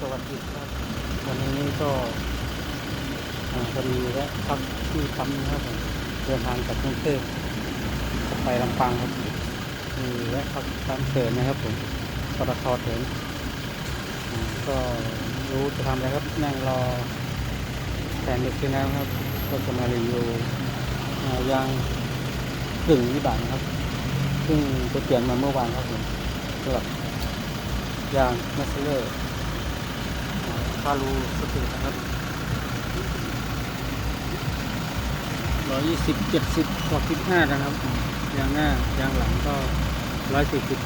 สวัสดีครับวันนี้ก็อ่าจะมีแวะพักที่ทำนะครับผมเดินทางจากกรุงเทพไปลำปางครับมีแวะพักทำเสริมนะครับผมปตทเถินอ่าก็รู้จะทำอะไรครับนั่งรอแทนเด็กที่น้ำครับ ก็จะมารีวิวยางกึ่งวิบากนครับ ซึ่งไปเปลี่ยนมาเมื่อวานครับผมสำหรับยางมัสเลอร์ารูสตินะครับร้อยยี่สิบเจ็ดสิบกว่าสิบห้านะครับ ยางหน้ายางหลังก็ร้อยสี่สิบ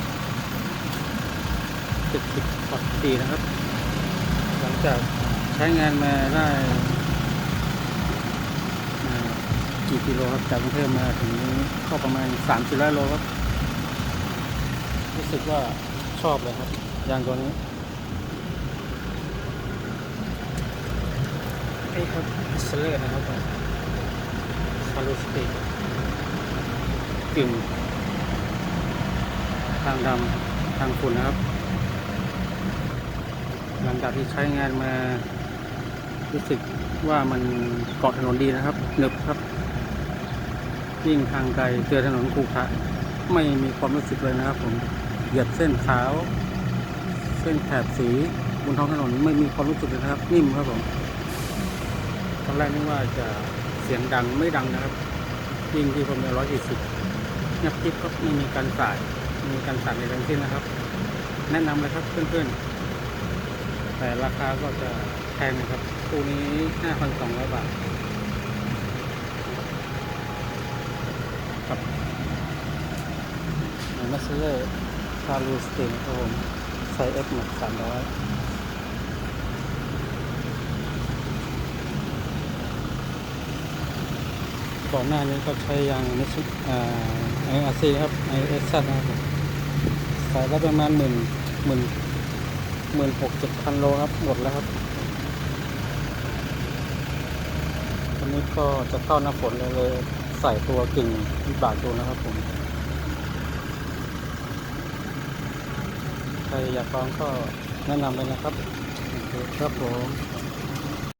เจ็ดสิบกว่าสี่นะครับ หลังจากใช้งานมาได้กี่กิโลครับจากกรุงเทพมาถึงนี้ก็ประมาณสามสิบโลครับ รู้สึกว่าชอบเลยครับ ยางตัวนี้ นี่ครับสเลอร์นะครับคารูสติกึ่งทางดำทางฝุ่นนะครับ หลังจากที่ใช้งานมารู้สึกว่ามันเกาะถนนดีนะครับหนึบครับวิ่งทางไกลเจอถนนคูขระไม่มีความรู้สึกเลยนะครับ ผมเหยียบเส้นขาว เส้นแถบสีบนท้องถนนไม่มีความรู้สึกเลยนะครับ นิ่มครับผม ตอนแรกนึกว่าจะเสียงดังไม่ดังนะครับยิ่งที่ผมมีร้อยสี่สิบนักคลิปก็ไม่มีการสายมีการสั่นในทางที่นะครับ แนะนำเลยครับเพื่อนๆ แต่ราคาก็จะแพงนะครับคู่นี้ห้าพันสองร้อยบาทครับมาสเลอร์คารูสตินครับผมไซส์เอฟหนึ่งสามร้อย ก่อนหน้านี้ก็ใช้ยางนิชิอ่าไออาซีครับไอเอสซันะครับใส่ได้ประมาณหมื่นหมื่นหมื่นหกเจ็ดพันโลครับ หมดแล้วครับอันนี้ก็จะเข้าหน้าฝนเลยเลยใส่ตัวกึ่งวิบากตัวนะครับผมใครอยากลองก็แนะนำเลยนะครับครับผม